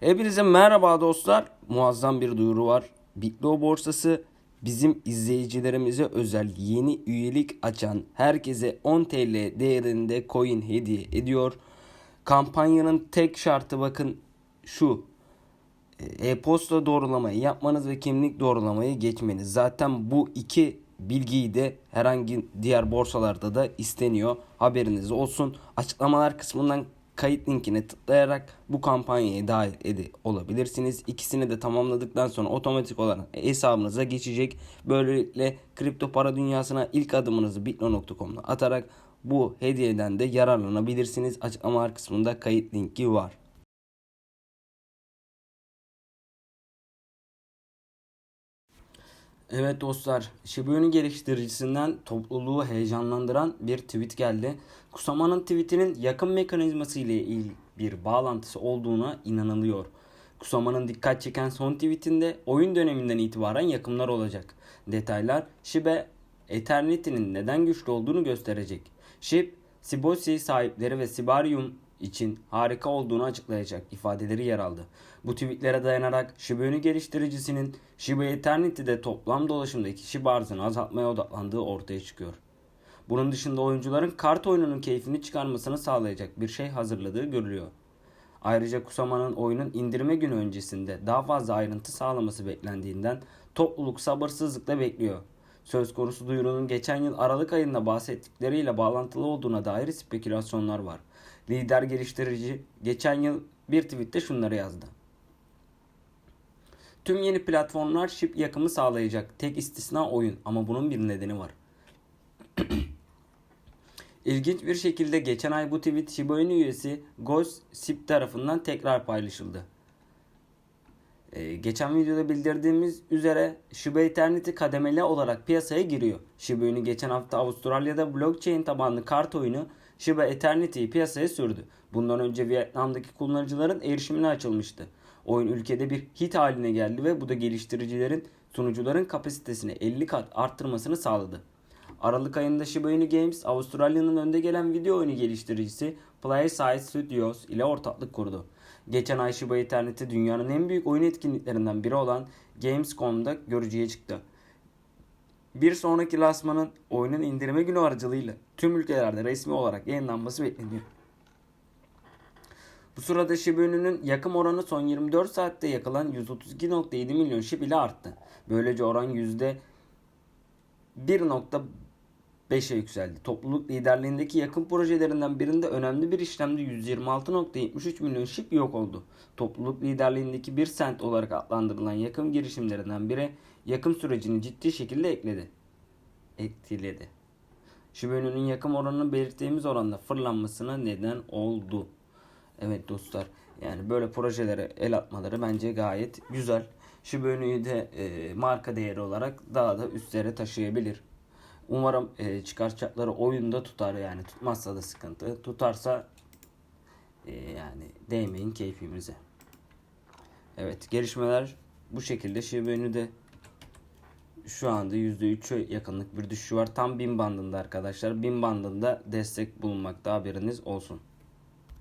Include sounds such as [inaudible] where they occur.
Hepinize merhaba dostlar. Muazzam bir duyuru var. Bitlo borsası bizim izleyicilerimize özel yeni üyelik açan herkese 10 TL değerinde coin hediye ediyor. Kampanyanın tek şartı bakın şu. E-posta doğrulamayı yapmanız ve kimlik doğrulamayı geçmeniz. Zaten bu iki bilgiyi de herhangi diğer borsalarda da isteniyor. Haberiniz olsun. Açıklamalar kısmından kayıt linkine tıklayarak bu kampanyaya dahil edi olabilirsiniz. İkisini de tamamladıktan sonra otomatik olarak hesabınıza geçecek. Böylelikle kripto para dünyasına ilk adımınızı bitno.com'da atarak bu hediyeden de yararlanabilirsiniz. Açıklamalar kısmında kayıt linki var. Evet dostlar, Shiba Inu geliştiricisinden topluluğu heyecanlandıran bir tweet geldi. Kusama'nın tweetinin yakın mekanizması ile ilgili bir bağlantısı olduğuna inanılıyor. Kusama'nın dikkat çeken son tweetinde oyun döneminden itibaren yakımlar olacak. Detaylar Shiba Eternity'nin neden güçlü olduğunu gösterecek. SHIB, Sibosi sahipleri ve Sibarium için harika olduğunu açıklayacak ifadeleri yer aldı. Bu tweetlere dayanarak Shiba geliştiricisinin Shiba Eternity'de toplam dolaşımdaki Shiba arzını azaltmaya odaklandığı ortaya çıkıyor. Bunun dışında oyuncuların kart oyununun keyfini çıkarmasını sağlayacak bir şey hazırladığı görülüyor. Ayrıca Kusama'nın oyunun indirme günü öncesinde daha fazla ayrıntı sağlaması beklendiğinden topluluk sabırsızlıkla bekliyor. Söz konusu duyurunun geçen yıl Aralık ayında bahsettikleriyle bağlantılı olduğuna dair spekülasyonlar var. Lider geliştirici geçen yıl bir tweette şunları yazdı. Tüm yeni platformlar şip yakımı sağlayacak. Tek istisna oyun ama bunun bir nedeni var. [clears throat] İlginç bir şekilde geçen ay bu tweet Shiba Inu üyesi Ghost Sip tarafından tekrar paylaşıldı. Ee, geçen videoda bildirdiğimiz üzere Shiba Eternity kademeli olarak piyasaya giriyor. Shiba Inu geçen hafta Avustralya'da blockchain tabanlı kart oyunu Shiba Eternity'yi piyasaya sürdü. Bundan önce Vietnam'daki kullanıcıların erişimine açılmıştı. Oyun ülkede bir hit haline geldi ve bu da geliştiricilerin sunucuların kapasitesini 50 kat arttırmasını sağladı. Aralık ayında Shiba Inu Games, Avustralya'nın önde gelen video oyunu geliştiricisi PlaySide Studios ile ortaklık kurdu. Geçen ay Shiba Eternity dünyanın en büyük oyun etkinliklerinden biri olan Gamescom'da görücüye çıktı. Bir sonraki lansmanın oyunun indirime günü aracılığıyla tüm ülkelerde resmi olarak yayınlanması bekleniyor. Bu sırada Shiba Inu'nun yakım oranı son 24 saatte yakılan 132.7 milyon SHIB ile arttı. Böylece oran %1.5'e yükseldi. Topluluk liderliğindeki yakın projelerinden birinde önemli bir işlemde 126.73 milyon SHIB yok oldu. Topluluk liderliğindeki bir sent olarak adlandırılan yakım girişimlerinden biri yakım sürecini ciddi şekilde ekledi. Etkiledi. Inu'nun yakım oranının belirttiğimiz oranda fırlanmasına neden oldu. Evet dostlar yani böyle projelere el atmaları bence gayet güzel. Inu'yu de e, marka değeri olarak daha da üstlere taşıyabilir. Umarım e, çıkaracakları oyunda tutar yani tutmazsa da sıkıntı. Tutarsa e, yani değmeyin keyfimize. Evet gelişmeler bu şekilde Shiba Inu'de şu anda %3'e yakınlık bir düşüşü var. Tam 1000 bandında arkadaşlar. 1000 bandında destek bulunmakta haberiniz olsun.